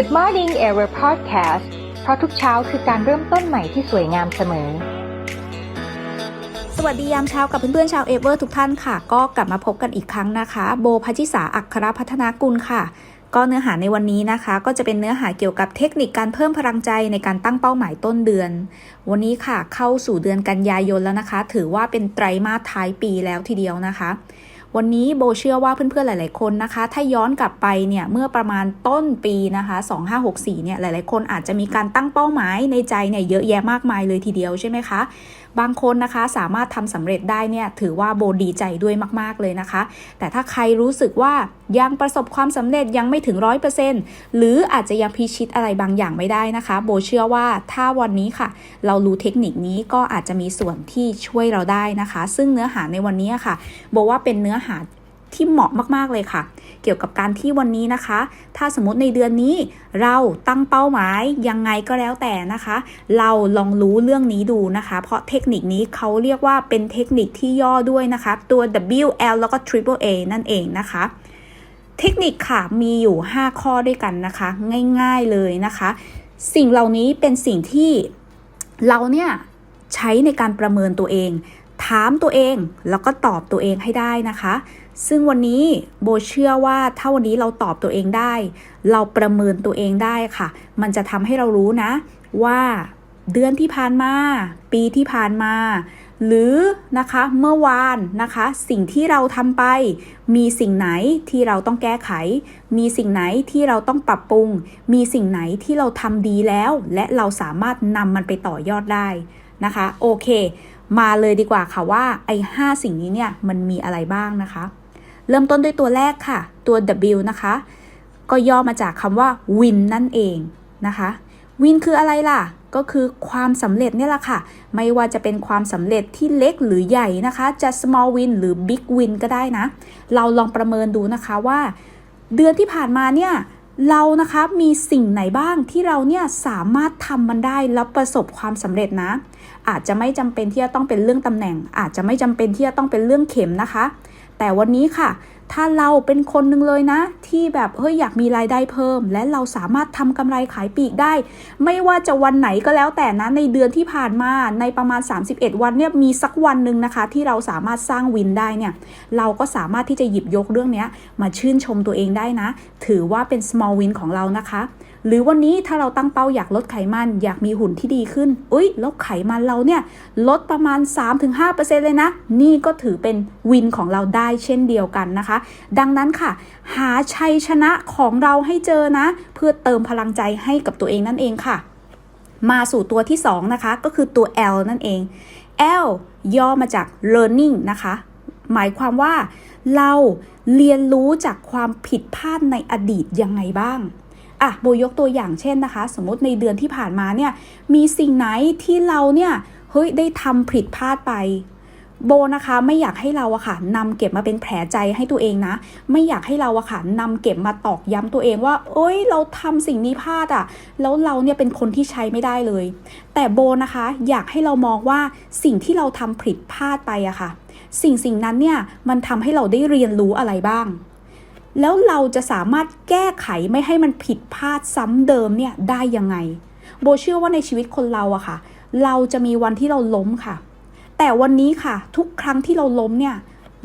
Good Morning Ever Podcast เพราะทุกเช้าคือการเริ่มต้นใหม่ที่สวยงามเสมอ สวัสดียามเช้ากับเพื่อนๆชาวเอเวอร์ทุกท่านค่ะ ก็กลับมาพบกันอีกครั้งนะคะ โบพัชิสาอัครพัฒนากุลค่ะ ก็เนื้อหาในวันนี้นะคะ ก็จะเป็นเนื้อหาเกี่ยวกับเทคนิคการเพิ่มพลังใจในการตั้งเป้าหมายต้นเดือน วันนี้ค่ะเข้าสู่เดือนกันยายนแล้วนะคะ ถือว่าเป็นไตรมาสท้ายปีแล้วทีเดียวนะคะ วันนี้โบเชื่อว่าเพื่อนๆหลาย ๆ คนนะคะ ถ้าย้อนกลับไปเนี่ยเมื่อประมาณต้นปีนะคะ 2564เนี่ยหลาย ๆ คนอาจจะมีการตั้งเป้าหมายในใจเนี่ยเยอะแยะมากมายเลยทีเดียวใช่ไหมคะบางคนนะคะสามารถทำสำเร็จได้เนี่ยถือว่าโบดีใจด้วยมาก ๆ เลยนะคะ แต่ถ้าใครรู้สึกว่ายังประสบความสำเร็จยังไม่ถึง 100%หรืออาจจะยังพิชิตอะไรบางอย่างไม่ได้นะคะ โบเชื่อว่าถ้าวันนี้ค่ะ เรารู้เทคนิคนี้ก็อาจจะมีส่วนที่ช่วยเราได้นะคะ ซึ่งเนื้อหาในวันนี้ค่ะ โบว่าเป็นเนื้อหา ที่เหมาะมากๆเลยค่ะ เกี่ยวกับการที่วันนี้นะคะ ถ้าสมมติในเดือนนี้เราตั้งเป้าหมายยังไงก็แล้วแต่นะคะ เราลองรู้เรื่องนี้ดูนะคะ เพราะเทคนิคนี้เขาเรียกว่าเป็นเทคนิคที่ย่อด้วยนะคะ ตัว W L แล้วก็ Triple A นั่นเองนะคะเทคนิคค่ะมีอยู่ 5 ข้อด้วยกันนะคะ ง่ายๆเลยนะคะ สิ่งเหล่านี้เป็นสิ่งที่เราเนี่ยใช้ในการประเมินตัวเอง ถามตัวเองแล้วก็ตอบตัวเองให้ได้นะคะ ซึ่งวันนี้โบเชื่อว่าถ้าวันนี้เราตอบตัวเองได้ เราประเมินตัวเองได้ค่ะ มันจะทำให้เรารู้นะ ว่าเดือนที่ผ่านมา ปีที่ผ่านมา หรือนะคะเมื่อวานนะคะ สิ่งที่เราทำไป มีสิ่งไหนที่เราต้องแก้ไข มีสิ่งไหนที่เราต้องปรับปรุง มีสิ่งไหนที่เราทำดีแล้ว และเราสามารถนำมันไปต่อยอดได้นะคะ โอเค มาเลยดีกว่าค่ะว่าไอ้ห้าสิ่งนี้เนี่ยมันมีอะไรบ้างนะคะ เริ่มต้นด้วยตัวแรกค่ะ ตัว W นะคะ ก็ย่อมาจากคำว่า win นั่นเองนะคะ win คืออะไรล่ะ ก็คือความสำเร็จเนี่ยแหละค่ะ ไม่ว่าจะเป็นความสำเร็จที่เล็กหรือใหญ่นะคะ จะ small win หรือ big win ก็ได้นะ เราลองประเมินดูนะคะว่า เดือนที่ผ่านมาเนี่ยเรานะคะมีสิ่งไหนบ้างที่เราเนี่ยสามารถทำมันได้แล้วประสบความสำเร็จนะ อาจจะไม่จำเป็นที่จะต้องเป็นเรื่องตำแหน่ง อาจจะไม่จำเป็นที่จะต้องเป็นเรื่องเข็มนะคะ แต่วันนี้ค่ะ ถ้าเราเป็นคนหนึ่งเลยนะ ที่แบบเฮ้ยอยากมีรายได้เพิ่ม และเราสามารถทำกำไรขายปีกได้ ไม่ว่าจะวันไหนก็แล้วแต่นะในเดือนที่ผ่านมาในประมาณ 31 วันเนี่ยมีสักวันหนึ่งนะคะ ที่เราสามารถสร้างวินได้เนี่ยเราก็สามารถที่จะหยิบยกเรื่องนี้มาชื่นชมตัวเองได้นะ ถือว่าเป็น small win ของเรานะคะ หรือวันนี้ถ้าเราตั้งเป้าอยากลดไขมัน อยากมีหุ่นที่ดีขึ้น อุ้ยแล้วไขมันเราเนี่ยลดประมาณ 3-5%เลยนะ นี่ก็ถือเป็นวินของเราได้เช่นเดียวกันนะคะ ดังนั้นค่ะ หาชัยชนะของเราให้เจอนะ เพื่อเติมพลังใจให้กับตัวเองนั่นเองค่ะ มาสู่ตัวที่ 2 นะคะ ก็คือตัว L นั่นเอง L ย่อมาจาก learning นะคะหมายความว่าเราเรียนรู้จากความผิดพลาดในอดีตยังไงบ้าง อะโบยกตัวอย่างเช่นนะคะ สมมติในเดือนที่ผ่านมาเนี่ยมีสิ่งไหนที่เราเนี่ยเฮ้ยได้ทำผิดพลาดไปโบนะคะไม่อยากให้เราอะค่ะนำเก็บมาเป็นแผลใจให้ตัวเองนะ ไม่อยากให้เราอะค่ะนำเก็บมาตอกย้ำตัวเองว่า เอ้ย เราทำสิ่งนี้พลาดอะแล้วเราเนี่ยเป็นคนที่ใช้ไม่ได้เลย แต่โบนะคะอยากให้เรามองว่าสิ่งที่เราทำผิดพลาดไปอะค่ะ สิ่งสิ่งนั้นเนี่ยมันทำให้เราได้เรียนรู้อะไรบ้าง แล้วเราจะสามารถแก้ไขไม่ให้มันผิดพลาดซ้ำเดิมเนี่ยได้ยังไง โบเชื่อว่าในชีวิตคนเราอะค่ะ เราจะมีวันที่เราล้มค่ะ แต่วันนี้ค่ะ ทุกครั้งที่เราล้มเนี่ย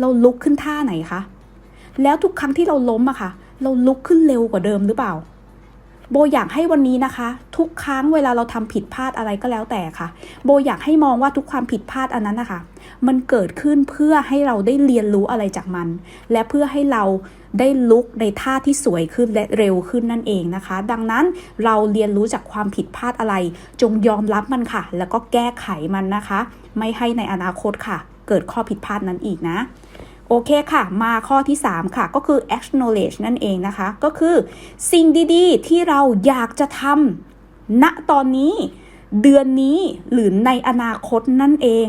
เราลุกขึ้นท่าไหนคะแล้วทุกครั้งที่เราล้มอะค่ะ เราลุกขึ้นเร็วกว่าเดิมหรือเปล่า โบอยากให้วันนี้นะคะ ทุกครั้งเวลาเราทำผิดพลาดอะไรก็แล้วแต่ค่ะ โบอยากให้มองว่าทุกความผิดพลาดอันนั้นนะคะ มันเกิดขึ้นเพื่อให้เราได้เรียนรู้อะไรจากมัน และเพื่อให้เราได้ลุกในท่าที่สวยขึ้นและเร็วขึ้นนั่นเองนะคะ ดังนั้นเราเรียนรู้จากความผิดพลาดอะไร จงยอมรับมันค่ะ แล้วก็แก้ไขมันนะคะ ไม่ให้ในอนาคตค่ะ เกิดข้อผิดพลาดนั้นอีกนะ โอเคค่ะมาข้อที่ 3 ค่ะก็คือ acknowledge นั่นเองนะคะ ก็คือสิ่งดีๆ ที่เราอยากจะทำณตอนนี้ เดือนนี้หรือในอนาคตนั่นเอง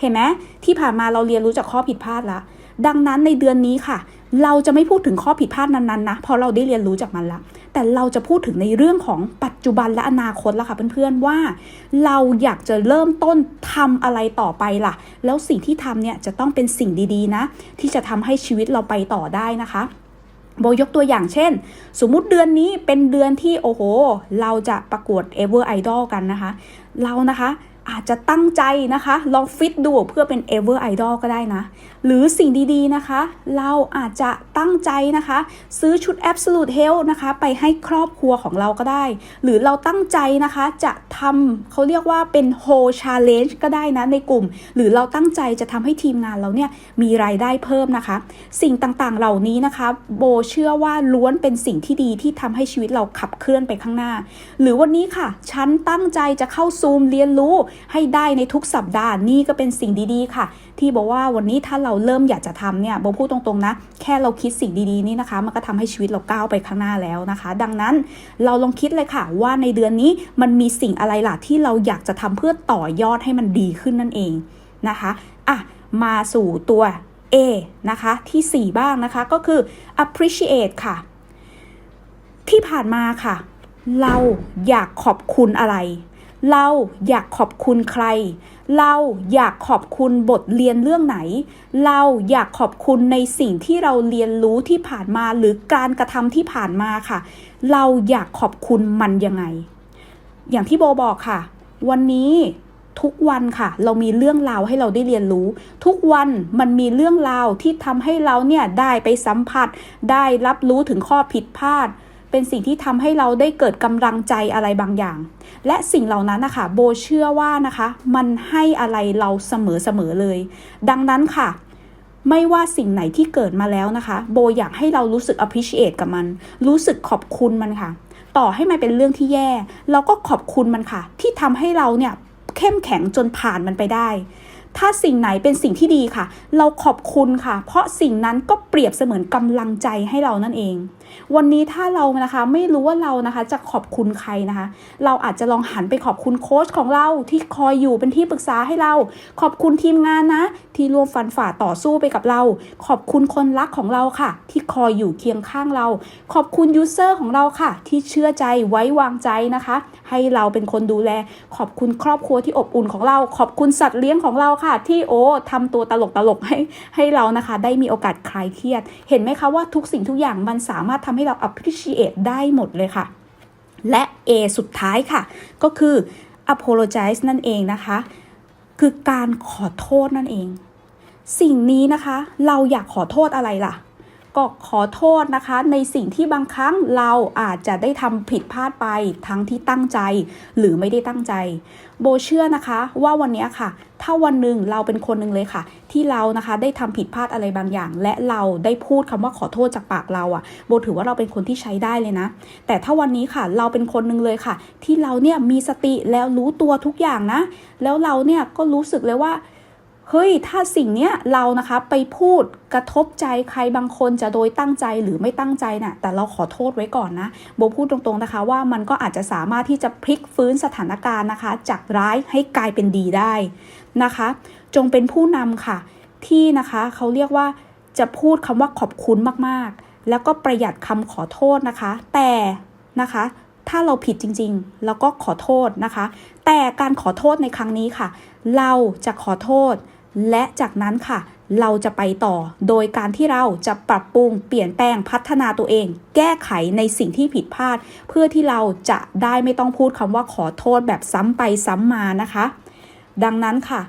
เห็นไหมที่ผ่านมาเราเรียนรู้จากข้อผิดพลาดล้วดังนั้นในเดือนนี้ค่ะ เราจะไม่พูดถึงข้อผิดพลาดนั้นๆนะเพราะเราได้เรียนรู้จากมันละแต่เราจะพูดถึงในเรื่องของปัจ จุบันและอนาคตแล้วค่ะเพื่อนๆว่า เราอยากจะเริ่มต้นทำอะไรต่อไปล่ะ แล้วสิ่งที่ทำเนี่ยจะต้องเป็นสิ่งดีๆนะ ที่จะทำให้ชีวิตเราไปต่อได้นะคะโบยกตัวอย่างเช่น สมมุติเดือนนี้เป็นเดือนที่โอ้โห เราจะประกวด Ever Idol กันนะคะ เรานะคะอาจจะตั้งใจนะคะ ลองฟิตดูเพื่อเป็น Ever Idol ก็ได้นะ หรือสิ่งดีๆนะคะ เราอาจจะตั้งใจนะคะ ซื้อชุด Absolute Health นะคะ ไปให้ครอบครัวของเราก็ได้ หรือเราตั้งใจนะคะจะทำเขาเรียกว่าเป็น Whole Challenge ก็ได้นะในกลุ่ม หรือเราตั้งใจจะทำให้ทีมงานเราเนี่ยมีรายได้เพิ่มนะคะ สิ่งต่างๆเหล่านี้นะคะ โบเชื่อว่าล้วนเป็นสิ่งที่ดีที่ทำให้ชีวิตเราขับเคลื่อนไปข้างหน้า หรือวันนี้ค่ะ ฉันตั้งใจจะเข้าซูมเรียนรู้ให้ได้ในทุกสัปดาห์นี่ก็เป็นสิ่งดีๆ ค่ะ ที่บอกว่าวันนี้ถ้าเราเริ่มอยากจะทำเนี่ยโบพูดตรงๆนะ แค่เราคิดสิ่งดีๆนี่นะคะ มันก็ทำให้ชีวิตเราก้าวไปข้างหน้าแล้วนะคะ ดังนั้นเราลองคิดเลยค่ะ ว่าในเดือนนี้มันมีสิ่งอะไรล่ะที่เราอยากจะทำเพื่อต่อยอดให้มันดีขึ้นนั่นเองนะคะอะมาสู่ตัว A นะคะที่ 4 บ้างนะคะก็คือ appreciate ค่ะ ที่ผ่านมาค่ะ เราอยากขอบคุณอะไร เราอยากขอบคุณใคร เราอยากขอบคุณบทเรียนเรื่องไหน เราอยากขอบคุณในสิ่งที่เราเรียนรู้ที่ผ่านมาหรือการกระทำที่ผ่านมาค่ะ เราอยากขอบคุณมันยังไง อย่างที่โบบอกค่ะ วันนี้ทุกวันค่ะ เรามีเรื่องราวให้เราได้เรียนรู้ ทุกวันมันมีเรื่องราวที่ทำให้เราเนี่ยได้ไปสัมผัส ได้รับรู้ถึงข้อผิดพลาด เป็นสิ่งที่ทำให้เราได้เกิดกำลังใจอะไรบางอย่าง และสิ่งเหล่านั้นนะคะโบเชื่อว่านะคะ มันให้อะไรเราเสมอๆเลย ดังนั้นค่ะไม่ว่าสิ่งไหนที่เกิดมาแล้วนะคะ โบอยากให้เรารู้สึก appreciate กับมัน รู้สึกขอบคุณมันค่ะ ต่อให้มันเป็นเรื่องที่แย่ เราก็ขอบคุณมันค่ะ ที่ทำให้เราเนี่ยเข้มแข็งจนผ่านมันไปได้ ถ้าสิ่งไหนเป็นสิ่งที่ดีค่ะ เราขอบคุณค่ะ เพราะสิ่งนั้นก็เปรียบเสมือนกำลังใจให้เรานั่นเอง วันนี้ถ้าเรานะคะไม่รู้ว่าเรานะคะจะขอบคุณใครนะคะ เราอาจจะลองหันไปขอบคุณโค้ชของเราที่คอยอยู่เป็นที่ปรึกษาให้เรา ขอบคุณทีมงานนะ ที่ร่วมฟันฝ่าต่อสู้ไปกับเรา ขอบคุณคนรักของเราค่ะ ที่คอยอยู่เคียงข้างเรา ขอบคุณยูเซอร์ของเราค่ะ ที่เชื่อใจไว้วางใจนะคะ ให้เราเป็นคนดูแล ขอบคุณครอบครัวที่อบอุ่นของเรา ขอบคุณสัตว์เลี้ยงของเราค่ะที่โอ้ทำตัวตลกตลกๆให้ให้เรานะคะ ได้มีโอกาสคลายเครียด เห็นไหมคะว่าทุกสิ่งทุกอย่างมันสามารถทำให้เรา appreciate ได้หมดเลยค่ะ และ A สุดท้ายค่ะ ก็คือ apologize นั่นเองนะคะ คือการขอโทษนั่นเอง สิ่งนี้นะคะ เราอยากขอโทษอะไรล่ะ ก็ขอโทษนะคะ ในสิ่งที่บางครั้งเราอาจจะได้ทำผิดพลาดไปทั้งที่ตั้งใจ หรือไม่ได้ตั้งใจ โบเชื่อนะคะว่าวันนี้ค่ะ ถ้าวันหนึ่งเราเป็นคนหนึ่งเลยค่ะ ที่เรานะคะได้ทำผิดพลาดอะไรบางอย่าง และเราได้พูดคำว่าขอโทษจากปากเราอะ่ะ โบถือว่าเราเป็นคนที่ใช้ได้เลยนะ แต่ถ้าวันนี้ค่ะเราเป็นคนหนึ่งเลยค่ะ ที่เราเนี่ยมีสติแล้วรู้ตัวทุกอย่างนะ แล้วเราเนี่ยก็รู้สึกเลยว่า เฮ้ยถ้าสิ่งเนี้ยเรานะคะไปพูดกระทบใจใครบางคนจะโดยตั้งใจหรือไม่ตั้งใจน่ะแต่เราขอโทษไว้ก่อนนะโบพูดตรงๆนะคะ ว่ามันก็อาจจะสามารถที่จะพลิกฟื้นสถานการณ์นะคะ จากร้ายให้กลายเป็นดีได้นะคะ จงเป็นผู้นำค่ะ ที่นะคะเขาเรียกว่าจะพูดคำว่าขอบคุณมากๆ แล้วก็ประหยัดคำขอโทษนะคะ แต่นะคะ ถ้าเราผิดจริงๆเราก็ขอโทษนะคะ แต่การขอโทษในครั้งนี้ค่ะ เราจะขอโทษ และจากนั้นค่ะ เราจะไปต่อ โดยการที่เราจะปรับปรุงเปลี่ยนแปลงพัฒนาตัวเอง แก้ไขในสิ่งที่ผิดพลาด เพื่อที่เราจะได้ไม่ต้องพูดคำว่าขอโทษแบบซ้ำไปซ้ำมานะคะ ดังนั้นค่ะ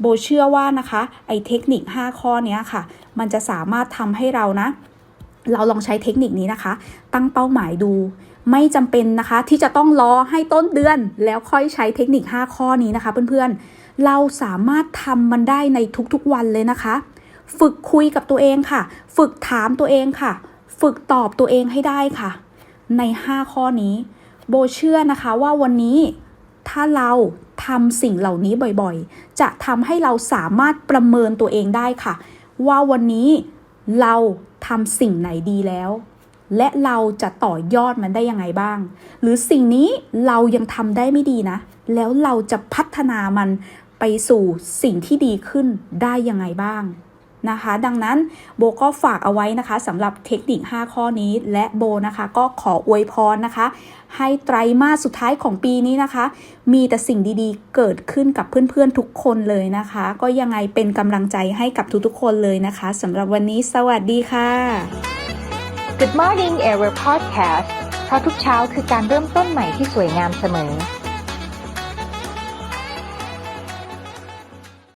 โบเชื่อว่านะคะไอเทคนิค 5 ข้อนี้ค่ะ มันจะสามารถทำให้เรานะ เราลองใช้เทคนิคนี้นะคะ ตั้งเป้าหมายดู ไม่จำเป็นนะคะที่จะต้องรอให้ต้นเดือน แล้วค่อยใช้เทคนิค 5 ข้อนี้นะคะ เพื่อนๆ เราสามารถทำมันได้ในทุกๆวันเลยนะคะ ฝึกคุยกับตัวเองค่ะ ฝึกถามตัวเองค่ะ ฝึกตอบตัวเองให้ได้ค่ะ ใน 5 ข้อนี้ โบเชื่อนะคะว่าวันนี้ถ้าเราทำสิ่งเหล่านี้บ่อยๆ จะทำให้เราสามารถประเมินตัวเองได้ค่ะ ว่าวันนี้เราทำสิ่งไหนดีแล้ว และเราจะต่อยอดมันได้ยังไงบ้าง หรือสิ่งนี้เรายังทำได้ไม่ดีนะ แล้วเราจะพัฒนามันไปสู่สิ่งที่ดีขึ้นได้ยังไงบ้างนะคะ ดังนั้นโบก็ฝากเอาไว้นะคะสำหรับเทคนิค 5 ข้อนี้ และโบนะคะก็ขออวยพรนะคะ ให้ไตรมาสสุดท้ายของปีนี้นะคะ มีแต่สิ่งดีๆ เกิดขึ้นกับเพื่อนๆทุกคนเลยนะคะ ก็ยังไงเป็นกำลังใจให้กับทุกๆคนเลยนะคะสำหรับวันนี้สวัสดีค่ะ Good Morning Ever Podcast เพราะทุกเช้าคือการเริ่มต้นใหม่ที่สวยงามเสมอ